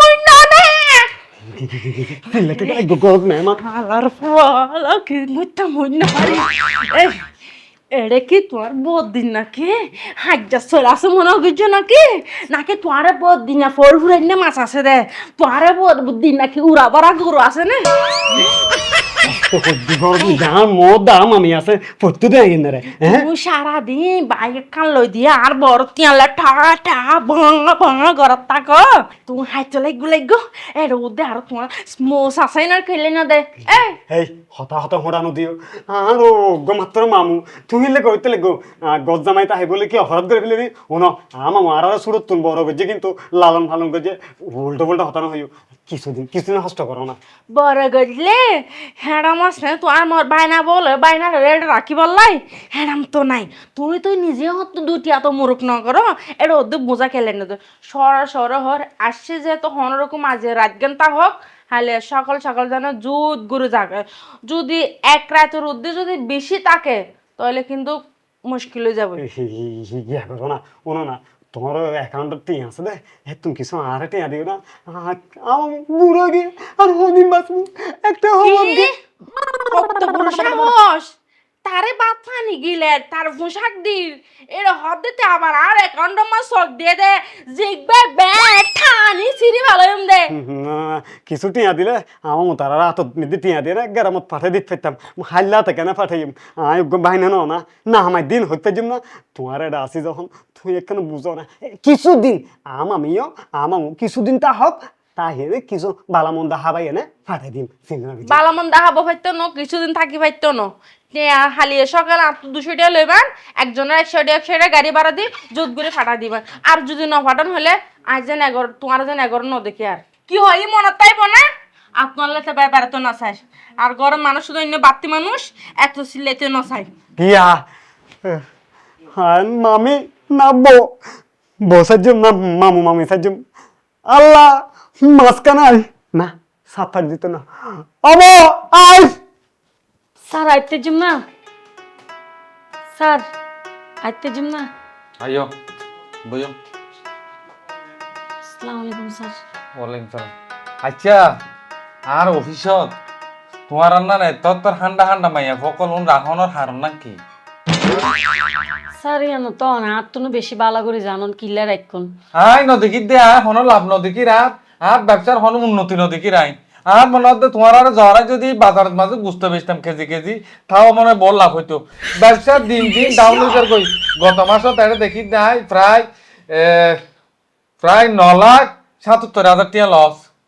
ওই না না। আলার ফালা কি মুইতা মুই না পারি এই এড়ে কি তোমার বদিন নাকি? হাজ্জা চলে আসে মনে হচ্ছে নাকি? নাকি তোমারে বদিন না ফোর ফুরাই না মাছ আছে দে? তোমারে বদিন নাকি উড়া বড়া গরু আছে না? দাম আমি আছে দেয় হ্যাঁ তুমি সারাদিন বাইক কান লই দিয়ে আর বড় তিয়ালে ঠা ঠা ভাঙা ভাঙা ঘরত থাক তুমি হাই চলে গুলে গো এর উদে আর তোমার স্মোস আছে না খেলে না দে এই এই হতা হতা হোড়ানো দিও আর ও গো মাত্র মামু তুমি লে কইতে লেগো গজ জামাই তাই বলে কি অপরাধ করে ফেলে ওনো আমা মারা সুরত তুন বড় করছে কিন্তু লালন ফালন করছে উল্টো পাল্টা হতানো হইও কিছুদিন কিছুদিন হস্ত করো না বড় গজলে হ্যাডাম আছে তো আমার বাইনা বলে বাইনা রেড রাখি বললাই হ্যাডাম তো নাই তুমি তো নিজে হতো দুটি এত মুরুখ ন করো এটা ওদের বোঝা খেলে না তো সর সর হর আসছে যে তো হনরকম আজে রাত ঘণ্টা হোক হালে সকাল সকাল যেন জুত গুরু জাগে যদি এক রাতের উদ্দে যদি বেশি থাকে তাহলে কিন্তু মুশকিল হয়ে যাবে না ওনো না তোমার অ্যাকাউন্ট টিয়া আছে দে। তুমি কিছু আর টিয়া দিও না। আমার বুড়ো গে আর হদিন বাঁচবো। একটা হবার গে তারে ফানি গিলে তার পোশাক দিল। এর হদ্দেতে আবার আর এক আমার শখ দিয়ে দে। জিগবে ব্যাগ ঠানি সিরি ভালো দে। কিছু টিয়া দিলে আমার মতো আর হাতত নিদি টিয়া দিয়ে গেরামত পাঠাই দিতে হাল্লা থেকে না পাঠাইম আয় বাহিনা ন না আমার দিন হইতে যাম না তোমার এটা আসি যখন তুই একখানে বুঝো না কিছুদিন আম আমিও আমামো কিছুদিন তা হোক কিছু বালামন্দা হাবাই এনে পাঠাই দিম বালামন পাইতো ন কিছুদিন থাকি পাইতো ন হালিয়ে সকালে দুশো টাকা লইবান একজনের একশো টাকা একশো টাকা গাড়ি ভাড়া দি জোত করে ফাটা দিবান আর যদি ন ফাটান হলে আজ যেন এগারো তোমার যেন এগারো ন দেখি আর কি হয়? ই মনত তাইব না আপনার তো ব্যাপারে তো না চাই আর গরম মানুষ শুধু অন্য বাত্তি মানুষ এত সিলেতে ন চাই ইয়া। হ্যাঁ মামি না বো। বো সাজ্জম না মামু মামি সাজ্জম আল্লাহ মাঝখানে আই না সাফার দিত না। অমো আই স্যার আইতে জিম না। স্যার আইতে জিম না। আইও বইও আসসালামু আলাইকুম স্যার। ওয়ালাইকুম সালাম। আচ্ছা আর অফিসত তোমার রান্না নাই তোর তোর হান্ডা হান্ডা মাইয়া ফকল উন রাখনের হারন নাকি? স্যার ইয়ানো তো না আর তুমি বেশি বালা করে জানন কিল্লা রাখুন আই নদীকি দে আয় হন লাভ নদীকি রাত আর ব্যবসার হন উন্নতি নদীকি রাই আর মনে হচ্ছে তোমার আর জ্বরা যদি বাজারের মাঝে বুঝতে বেচতাম কেজি কেজি তাও মনে হয় বড় লাভ হইতো। ব্যবসার দিন দিন ডাউন হইতে কই? গত মাসত এটা দেখি নাই প্রায় প্রায় ন লাখ সাতাত্তর হাজার টিয়া লস